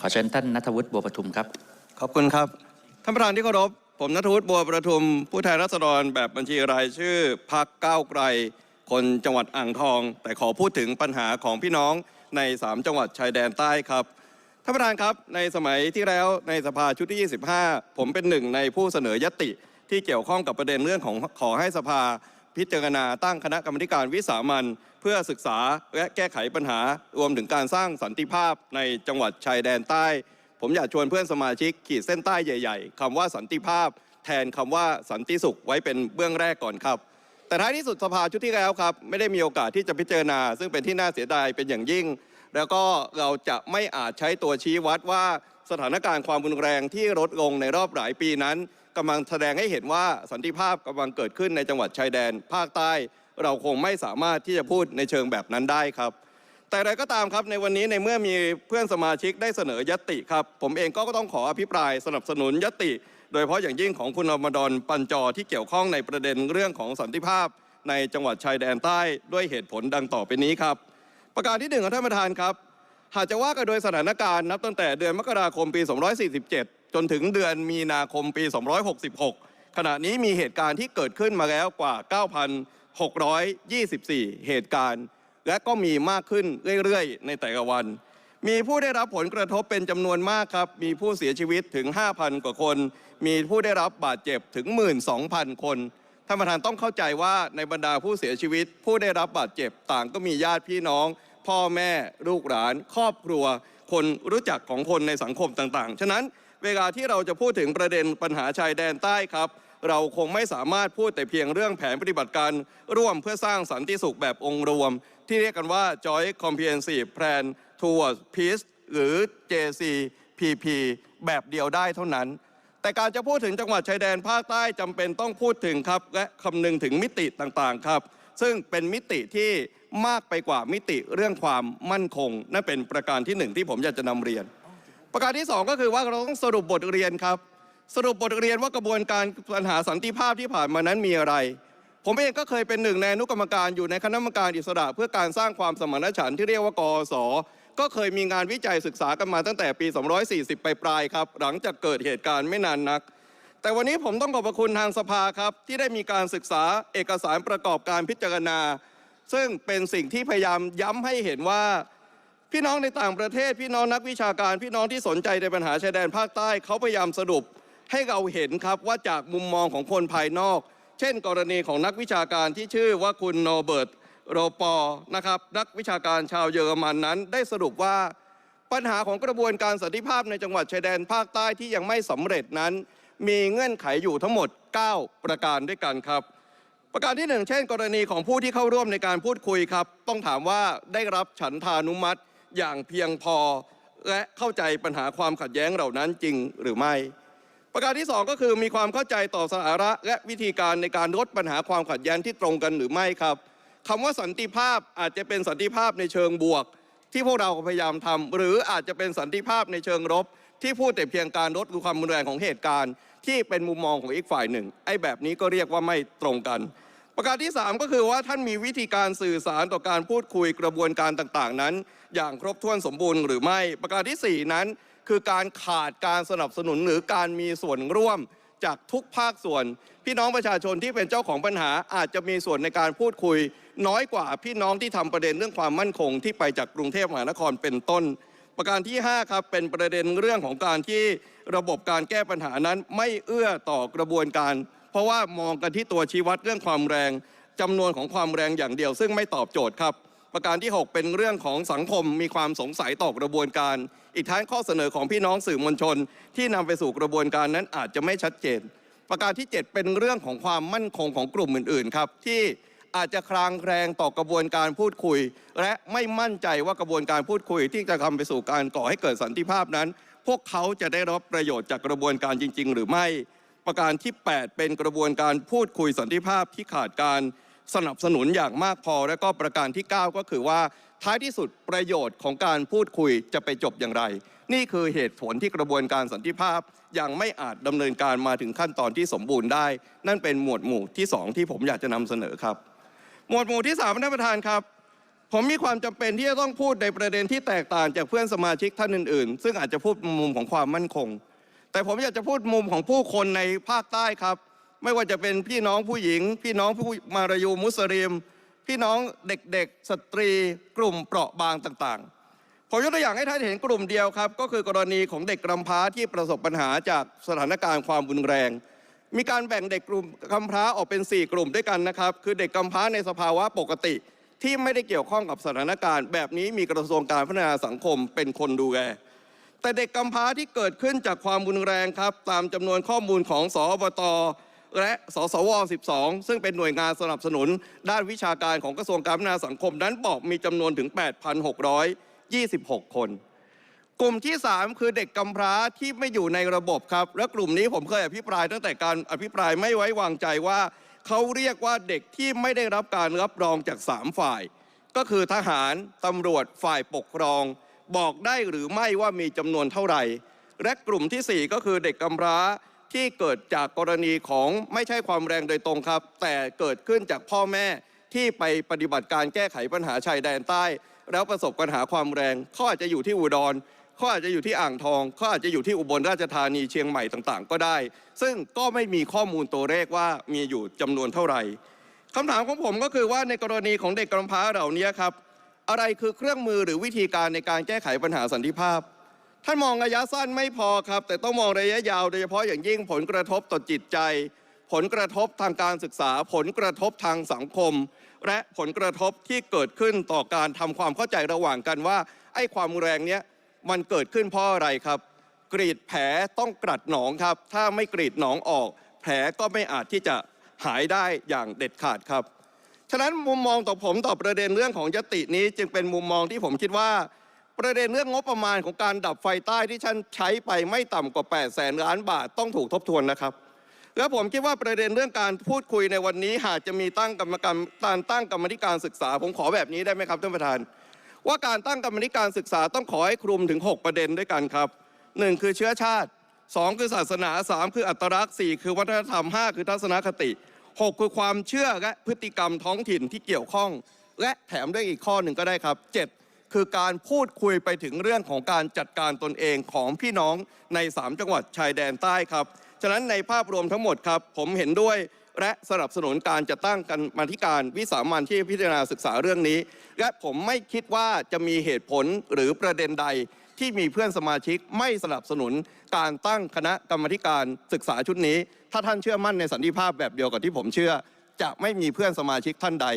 ขอเชิญท่านนัทวุฒิบัวประทุมครับ ขอบคุณครับ ท่านประธานที่เคารพ ผมนัทวุฒิบัวประทุม ผู้แทนราษฎรแบบบัญชีรายชื่อพักก้าวไกล คนจังหวัดอ่างทอง แต่ขอพูดถึงปัญหาของพี่น้องใน 3 จังหวัดชายแดนใต้ครับ ท่านประธานครับ ในสมัยที่แล้วในสภาชุดที่ 25 ผมเป็นหนึ่งในผู้เสนอยติที่เกี่ยวข้องกับประเด็นเรื่องของขอให้สภา พิจารณาตั้งคณะกรรมการวิสามันเพื่อศึกษาและแก้ไขปัญหารวมถึงการสร้างสันติภาพในจังหวัดชายแดนใต้ ผมอยากชวนเพื่อนสมาชิกขีดเส้นใต้ใหญ่ ๆคำว่าสันติภาพ แทนคำว่าสันติสุขไว้เป็นเบื้องแรกก่อนครับ แต่ท้ายที่สุดสภาชุดที่แล้วครับ ไม่ได้มีโอกาสที่จะพิจารณา ซึ่งเป็นที่น่าเสียดายเป็นอย่างยิ่ง แล้วก็เราจะไม่อาจใช้ตัวชี้วัดว่าสถานการณ์ความรุนแรงที่ลดลงในรอบหลายปีนั้น กำลังแสดงให้เห็นว่าสันติภาพกำลังเกิดขึ้นในจังหวัดชายแดน ภาคใต้ เราคงไม่สามารถที่จะพูดในเชิงแบบนั้นได้ครับ แต่อะไรก็ตามครับในวันนี้ในเมื่อมีเพื่อนสมาชิกได้เสนอยติครับ ผมเองก็ต้องขออภิปรายสนับสนุนยติ โดยเฉพาะอย่างยิ่งของคุณอมดอนปัญจอที่เกี่ยวข้องในประเด็นเรื่องของสันติภาพ ในจังหวัดชายแดนใต้ด้วยเหตุผลดังต่อไปนี้ครับ ประการที่หนึ่งของท่านประธานครับหากจะว่ากันโดยสถานการณ์นับตั้งแต่เดือนมกราคมปี 247 จนถึงเดือนมีนาคมปี 266 ขณะนี้มีเหตุการณ์ที่เกิดขึ้นมาแล้วกว่า 9,624 เหตุการณ์ และก็มีมากขึ้นเรื่อยๆ ในแต่ละวัน มีผู้ได้รับผลกระทบเป็นจำนวนมากครับ มีผู้เสียชีวิตถึง 5,000 กว่าคน มีผู้ได้รับบาดเจ็บถึง 12,000 คนท่านประธานต้องเข้าใจว่าในบรรดาผู้เสียชีวิต ผู้ได้รับบาดเจ็บต่างก็มีญาติพี่น้อง พ่อแม่ ลูกหลาน ครอบครัว คนรู้จักของคนในสังคมต่างๆ ฉะนั้น เวลาที่เราจะพูดถึงประเด็นปัญหาชายแดนใต้ครับ เราคงไม่สามารถพูดแต่เพียงเรื่องแผนปฏิบัติการร่วมเพื่อสร้างสันติสุขแบบองค์รวม ที่เรียกกันว่า Joint Comprehensive Plan Towards Peace หรือ JCPP แบบเดียวได้เท่านั้น แต่การจะพูดถึงจังหวัดชายแดนภาคใต้จำเป็นต้องพูดถึงครับ และคำนึงถึงมิติต่างๆครับ ซึ่งเป็นมิติที่มากไปกว่ามิติเรื่องความมั่นคง นั่นเป็นประการที่หนึ่งที่ผมอยากจะนำเรียน ประการที่สองก็คือว่าเราต้องสรุปบทเรียนครับ สรุปบทเรียนว่ากระบวนการปัญหาสันติภาพที่ผ่านมานั้นมีอะไร ผมเองก็เคยเป็นหนึ่งในอนุกรรมการอยู่ในคณะกรรมการอิสระ เพื่อการสร้างความสมานฉันท์ที่เรียกว่ากอสก็เคยมีงานวิจัยศึกษากันมาตั้งแต่ปี 240 ไปปลายครับ หลังจากเกิดเหตุการณ์ไม่นานนัก แต่วันนี้ผมต้องขอบพระคุณทางสภาครับ ที่ได้มีการศึกษาเอกสารประกอบการพิจารณา ซึ่งเป็นสิ่งที่พยายามย้ำให้เห็นว่า พี่น้องในต่างประเทศ พี่น้องนักวิชาการ พี่น้องที่สนใจในปัญหาชายแดนภาคใต้เขาพยายามสรุปให้เราเห็นครับว่าจากมุมมองของคนภายนอก เช่น กรณีของนักวิชาการที่ชื่อว่าคุณโนเบิร์ตโรปอนะครับนักวิชาการชาวเยอรมันนั้น ได้สรุปว่าปัญหาของกระบวนการสันติภาพในจังหวัดชายแดนภาคใต้ที่ยังไม่สำเร็จนั้น มีเงื่อนไขอยู่ทั้งหมด 9 ประการด้วยกันครับ ประการที่หนึ่งเช่น กรณีของผู้ที่เข้าร่วมในการพูดคุยครับ ต้องถามว่าได้รับฉันทานุมัติ อย่างเพียงพอ และเข้าใจปัญหาความขัดแย้งเหล่านั้นจริงหรือไม่ ประการที่สองก็คือมีความเข้าใจต่อสาระและวิธีการในการลดปัญหาความขัดแย้งที่ตรงกันหรือไม่ครับคำว่าสันติภาพอาจจะเป็นสันติภาพในเชิงบวก ที่พวกเราพยายามทำหรืออาจจะเป็นสันติภาพในเชิงลบที่พูดแต่เพียงการลดความรุนแรงของเหตุการณ์ ที่เป็นมุมมองของอีกฝ่ายหนึ่งไอ้แบบนี้ก็เรียกว่าไม่ตรงกัน ประการที่ 3 ก็คือว่าท่านมีวิธีการสื่อสารต่อการพูดคุยกระบวนการต่างๆ นั้น อย่างครบถ้วนสมบูรณ์หรือไม่ ประการทีสี่ 4 นั้น คือการขาดการสนับสนุนหรือการมีส่วนร่วมจากทุกภาคส่วน พี่น้องประชาชนที่เป็นเจ้าของปัญหาอาจจะมีส่วนในการพูดคุย น้อยกว่าพี่น้องที่ทำประเด็นเรื่องความมั่นคงที่ไปจากกรุงเทพมหานครเป็นต้น ประการที่ 5 ครับ เป็นประเด็นเรื่องของการที่ระบบการแก้ปัญหานั้นไม่เอื้อต่อกระบวนการ เพราะว่ามองกันที่ตัวชี้วัดเรื่องความแรงจำนวนของความแรงอย่างเดียว ซึ่งไม่ตอบโจทย์ครับ ประการที่ 6 เป็นเรื่องของสังคมมีความสงสัยต่อกระบวนการ อีกทั้งข้อเสนอของพี่น้องสื่อมวลชน ที่นำไปสู่กระบวนการนั้นอาจจะไม่ชัดเจน ประการที่ 7 เป็นเรื่องของความมั่นคงของกลุ่มอื่นๆครับที่อาจจะคลางแคลงต่อกระบวนการพูดคุย และไม่มั่นใจว่ากระบวนการพูดคุย ที่จะทำไปสู่การก่อให้เกิดสันติภาพนั้น พวกเขาจะได้รับประโยชน์จากกระบวนการจริง ๆ หรือไม่ ประการที่ 8 เป็นกระบวนการพูดคุยสันติภาพที่ขาดการสนับสนุนอย่างมากพอ และก็ประการที่ 9 ก็คือว่าท้ายที่สุดประโยชน์ของการพูดคุยจะไปจบอย่างไร นี่คือเหตุผลที่กระบวนการสันติภาพยังไม่อาจดำเนินการมาถึงขั้นตอนที่สมบูรณ์ได้ นั่นเป็นหมวดหมู่ที่ 2 ที่ผมอยากจะนำเสนอครับ หมวดหมู่ที่3ท่านประธานครับผมมีความจำเป็นที่จะต้องพูดในประเด็นที่แตกต่างจากเพื่อนสมาชิกท่านอื่นๆ ซึ่งอาจจะพูดมุมของความมั่นคง แต่ผมอยากจะพูดมุมของผู้คนในภาคใต้ครับ ไม่ว่าจะเป็นพี่น้องผู้หญิง พี่น้องผู้มารยูมุสลิม พี่น้องเด็กๆ สตรี กลุ่มเปราะบางต่างๆ ผมยกตัวอย่างให้ท่านเห็นกลุ่มเดียวครับ ก็คือกรณีของเด็กกำพร้าที่ประสบปัญหาจากสถานการณ์ความรุนแรง มีการแบ่งเด็กกลุ่มกำพร้าออกเป็น 4 กลุ่มด้วยกันนะครับ คือเด็กกำพร้าในสภาวะปกติ ที่ไม่ได้เกี่ยวข้องกับสถานการณ์ แบบนี้มีกระทรวงการพัฒนาสังคมเป็นคนดูแล แต่เด็กกำพร้าที่เกิดขึ้นจากความรุนแรงครับ ตามจำนวนข้อมูลของสอบตและสสว 12 ซึ่งเป็นหน่วยงานสนับสนุน ด้านวิชาการของกระทรวงการพัฒนาสังคมนั้นบอกมีจำนวนถึง 8,626 คน กลุ่มที่ 3 คือเด็กกำพร้าที่ไม่อยู่ในระบบครับ และกลุ่มนี้ผมเคยอภิปรายตั้งแต่การอภิปรายไม่ไว้วางใจว่า เขาเรียกว่าเด็กที่ไม่ได้รับการรับรองจาก 3 ฝ่าย ก็คือทหารตำรวจฝ่ายปกครอง บอกได้หรือไม่ว่ามีจำนวนเท่าไหร่ และกลุ่มทีสี่ 4 ก็คือเด็กกำพร้าที่เกิดจากกรณีของไม่ใช่ความแรงโดยตรงครับ แต่เกิดขึ้นจากพ่อแม่ที่ไปปฏิบัติการแก้ไขปัญหาชายแดนใต้ แล้วประสบปัญหาความแรงเขาอาจจะอยู่ที่อุดรเขาอาจจะอยู่ที่อ่างทองเขาอาจจะอยู่ที่อุบลราชธานีเชียงใหม่ต่างๆ ก็ได้ ซึ่งก็ไม่มีข้อมูลตัวเลขว่ามีอยู่จำนวนเท่าไหร่คำถามของผมก็คือว่าในกรณีของเด็กกำพร้าเหล่านี้ครับ อะไรคือเครื่องมือหรือวิธีการในการแก้ไขปัญหาสันติภาพ ท่านมองระยะสั้นไม่พอครับ แต่ต้องมองระยะยาวโดยเฉพาะอย่างยิ่งผลกระทบต่อจิตใจ ผลกระทบทางการศึกษา ผลกระทบทางสังคม และผลกระทบที่เกิดขึ้นต่อการทำความเข้าใจระหว่างกันว่า ไอ้ความแรงเนี้ยมันเกิดขึ้นเพราะอะไรครับ กรีดแผลต้องกรัดหนองครับ ถ้าไม่กรีดหนองออก แผลก็ไม่อาจที่จะหายได้อย่างเด็ดขาดครับ ฉะนั้นมุมมองต่อผมต่อประเด็นเรื่องของยตินี้ จึงเป็นมุมมองที่ผมคิดว่า ประเด็นเรื่องงบประมาณของการดับไฟใต้ที่ท่านใช้ไปไม่ต่ำกว่า8แสนล้านบาทต้องถูกทบทวนนะครับ และผมคิดว่าประเด็นเรื่องการพูดคุยในวันนี้ หากจะมีตั้งกรรมการการตั้งกรรมธิการศึกษา ผมขอแบบนี้ได้ไหมครับท่านประธาน ว่าการตั้งกรรมธิการศึกษาต้องขอให้คลุมถึง 6 ประเด็นด้วยกันครับ 1 คือเชื้อชาติ 2 คือศาสนา 3 คืออัตลักษณ์4คือวัฒนธรรม 5 คือทัศนคติ 6 คือความเชื่อและพฤติกรรมท้องถิ่นที่เกี่ยวข้อง และแถมด้วยอีกข้อหนึ่งก็ได้ครับ 7 คือการพูดคุยไปถึงเรื่องของการจัดการตนเองของพี่น้องใน 3 จังหวัดชายแดนใต้ครับฉะนั้นในภาพรวมทั้งหมดครับ ผมเห็นด้วยและสนับสนุนการจัดตั้งกันมาธิการวิสามันที่พิจารณาศึกษาเรื่องนี้ และผมไม่คิดว่าจะมีเหตุผลหรือประเด็นใด ที่มีเพื่อนสมาชิกไม่สนับสนุนการตั้งคณะกรรมการศึกษาชุดนี้ ถ้าท่านเชื่อมั่นในสันติภาพแบบเดียวกับที่ผมเชื่อ จะไม่มีเพื่อนสมาชิกท่านใด